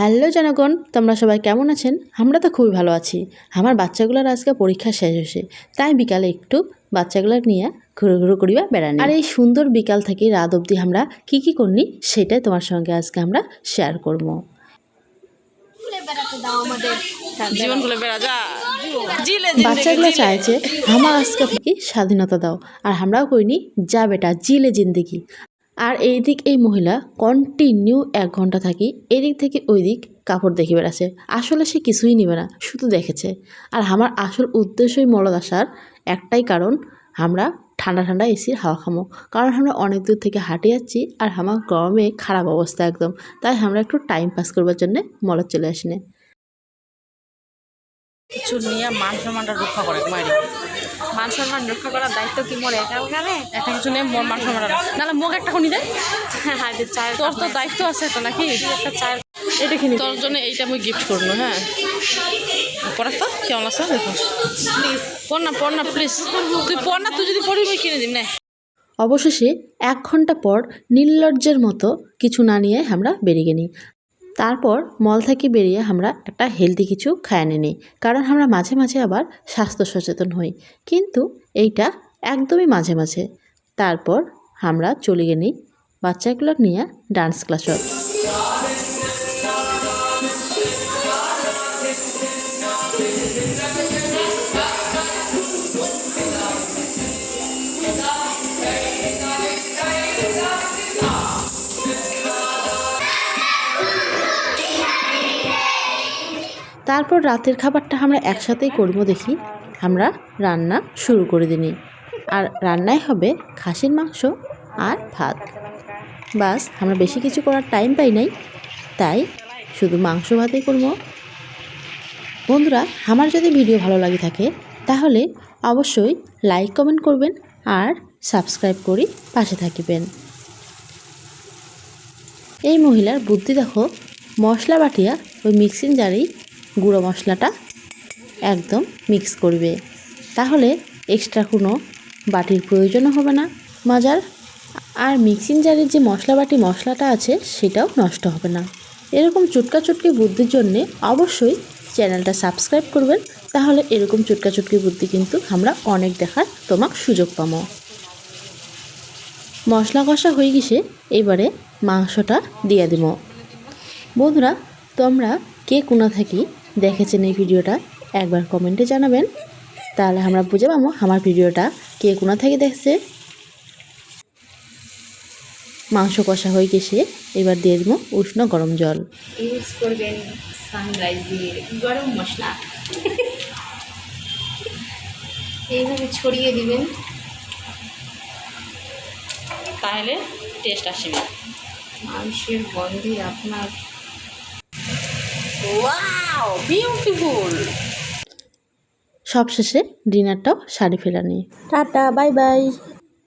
Hello জনগণ তোমরা সবাই কেমন আছেন? আমরা তো খুবই ভালো আছি। আমার বাচ্চাগুলোর আজকে পরীক্ষা শেষ হয়েছে তাই বিকালে একটু বাচ্চাগুলোর নিয়ে ঘুরে ঘুরে করিবা বেড়ানি আর এই সুন্দর বিকাল থেকে রাত অবধি আমরা কি কি করনি সেটাই তোমার সঙ্গে আজকে আমরা শেয়ার করব। বাচ্চাগুলো চাইছে আমার আজকে থেকে স্বাধীনতা দাও। আর আমরাও কইনি যা বেটা জিলে জিন্দেগি। আর এই দিক এই মহিলা কন্টিনিউ এক ঘণ্টা থাকি, এদিক থেকে ওই দিক কাপড় দেখে বেড়াচ্ছে। আসলে সে কিছুই নেবে না, শুধু দেখেছে। আর আমার আসল উদ্দেশ্যই মলদ আসার একটাই কারণ, আমরা ঠান্ডা ঠান্ডা এসির হাওয়া খামো। কারণ আমরা অনেক দূর থেকে হাঁটে যাচ্ছি আর আমার গরমে খারাপ অবস্থা একদম। তাই আমরা একটু টাইম পাস করবার জন্যে মলদ চলে আসিনি। কিছু নিয়ে মান সম্মানটা রক্ষা করে মায়ের মান সম্মান রক্ষা করার দায়িত্ব কি মোর একা ওখানে একটা কিছু নিয়ে মোর মান সম্মান নাহলে মোক একটা খুনি দেয় হ্যাঁ যে চায়ের তোর তো দায়িত্ব আছে তো নাকি? একটা চায়ের এটা কিনি। তোর জন্য এইটা আমি গিফট করব হ্যাঁ। পড়াস তো কেমন আছে? দেখো। পড় না পড় না প্লিজ তুই পড় না তুই যদি আমি কিনে দিন না। অবশেষে এক ঘণ্টা পর নির্লজ্জের মতো কিছু না নিয়ে আমরা বেরিয়ে নিই তারপর মল থেকে বেরিয়ে আমরা একটা হেলদি কিছু খায় নিই। কারণ আমরা মাঝে মাঝে আবার স্বাস্থ্য সচেতন হই। কিন্তু এইটা একদমই মাঝে মাঝে। তারপর আমরা চলে গেলি বাচ্চাগুলো নিয়ে ডান্স ক্লাসত তারপর রাতের খাবারটা আমরা একসাথেই করব দেখি। আমরা রান্না শুরু করে দিনি আর রান্নায় হবে খাসির মাংস আর ভাত। বাস, আমরা বেশি কিছু করার টাইম পাই নাই। তাই শুধু মাংস ভাতই করব। বন্ধুরা, আমার যদি ভিডিও ভালো লাগে থাকে, তাহলে অবশ্যই লাইক কমেন্ট করবেন আর সাবস্ক্রাইব করি পাশে থাকিবেন। এই মহিলার বুদ্ধি দেখো মশলা বাটিয়া ওই মিক্সিং জারেই গুঁড়ো মশলাটা একদম মিক্স করবে। তাহলে এক্সট্রা কোনো বাটির প্রয়োজনও হবে না। মাজার আর মিক্সিং জারের যে মশলা বাটি মশলাটা আছে, সেটাও নষ্ট হবে না। এরকম চুটকা চুটকি বুদ্ধির জন্যে অবশ্যই চ্যানেলটা সাবস্ক্রাইব করবেন। তাহলে এরকম চুটকা চুটকি বুদ্ধি কিন্তু আমরা অনেক দেখার তোমাক সুযোগ পাবো। মশলা কষা হয়ে গেছে, এবারে মাংসটা দিয়ে দিব। বন্ধুরা, তোমরা কে কোনা থাকি দেখেছেন এই ভিডিওটা, একবার কমেন্টে জানাবেন। তাহলে আমরা বুঝে পাবো আমার ভিডিওটা কে কোনা থেকে দেখছে। মাংস কষা হয়ে গেছে, এবার দিয়ে দেবো উষ্ণ গরম জল। ইউজ করবেন সানরাইজের গরম মশলা। এইভাবে ছড়িয়ে দিবেন। তাহলে টেস্ট আসবে মাংসের গন্ধে আপনার ওয়াও বিউটিফুল সবশেষে ডিনারটাও সারি নেই টাটা বাই বাই